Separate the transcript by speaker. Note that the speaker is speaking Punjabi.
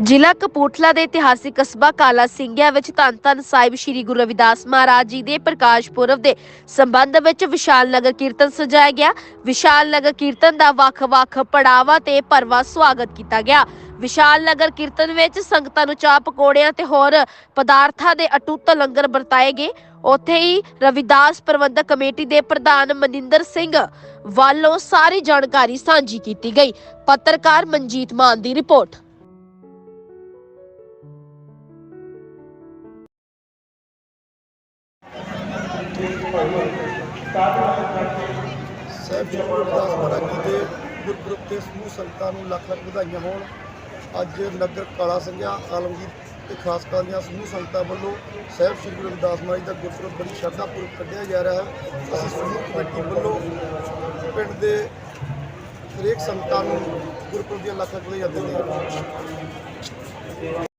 Speaker 1: ਜ਼ਿਲ੍ਹਾ ਕਪੂਰਥਲਾ ਦੇ ਇਤਿਹਾਸਿਕ ਕਸਬਾ ਕਾਲਾ ਸਿੰਘਿਆ ਵਿੱਚ ਧੰਨ ਧੰਨ ਸਾਹਿਬ ਸ੍ਰੀ ਗੁਰੂ ਰਵਿਦਾਸ ਮਹਾਰਾਜ ਜੀ ਦੇ ਪ੍ਰਕਾਸ਼ ਪੁਰਬ ਦੇ ਸੰਬੰਧ ਵਿੱਚ ਵਿਸ਼ਾਲ ਨਗਰ ਕੀਰਤਨ ਸਜਾਇਆ ਗਿਆ। ਵਿਸ਼ਾਲ ਨਗਰ ਕੀਰਤਨ ਦਾ ਵੱਖ-ਵੱਖ ਪੜਾਵਾਂ ਤੇ ਭਰਵਾਂ ਸਵਾਗਤ ਕੀਤਾ ਗਿਆ। ਵਿਸ਼ਾਲ ਨਗਰ ਕੀਰਤਨ ਵਿੱਚ ਸੰਗਤਾਂ ਨੂੰ ਚਾਹ ਪਕੌੜਿਆਂ ਤੇ ਹੋਰ ਪਦਾਰਥਾਂ ਦੇ ਅਟੁੱਟ ਲੰਗਰ ਵਰਤਾਏ ਗਏ। ਉੱਥੇ ਹੀ ਰਵਿਦਾਸ ਪ੍ਰਬੰਧਕ ਕਮੇਟੀ ਦੇ ਪ੍ਰਧਾਨ ਮਨਿੰਦਰ ਸਿੰਘ ਵੱਲੋਂ ਸਾਰੀ ਜਾਣਕਾਰੀ ਸਾਂਝੀ ਕੀਤੀ ਗਈ। ਪੱਤਰਕਾਰ ਮਨਜੀਤ ਮਾਨ ਦੀ ਰਿਪੋਰਟ।
Speaker 2: ਸਾਹਿਬ ਜੀ ਗੁਰਦਾਸ ਮਹਾਰਾਜ ਜੀ ਦੇ ਗੁਰਪੁਰਬ ਤੇ ਸਮੂਹ ਸੰਗਤਾਂ ਨੂੰ ਲੱਖ ਲੱਖ ਵਧਾਈਆਂ ਹੋਣ। ਅੱਜ ਨਗਰ ਕਾਲਾ ਸਿੰਘਾ ਆਲਮਗੀਰ ਤੇ ਖਾਸ ਕਰ ਦੀਆਂ ਸਮੂਹ ਸੰਗਤਾਂ ਵੱਲੋਂ ਸਾਹਿਬ ਸ੍ਰੀ ਗੁਰੂ ਰਵਿਦਾਸ ਮਹਾਰਾਜ ਦਾ ਗੁਰਪੁਰਬ ਬੜੀ ਸ਼ਰਧਾ ਪੂਰਵਕ ਕੱਢਿਆ ਜਾ ਰਿਹਾ। ਹੈ ਅਸੀਂ ਸਮੂਹ ਕਮੇਟੀ ਵੱਲੋਂ ਪਿੰਡ ਦੇ ਹਰੇਕ ਸੰਗਤਾਂ ਨੂੰ ਗੁਰਪੁਰਬ ਦੀਆਂ ਲੱਖ ਲੱਖ ਵਧਾਈਆਂ ਦਿੰਦੇ ਹਾਂ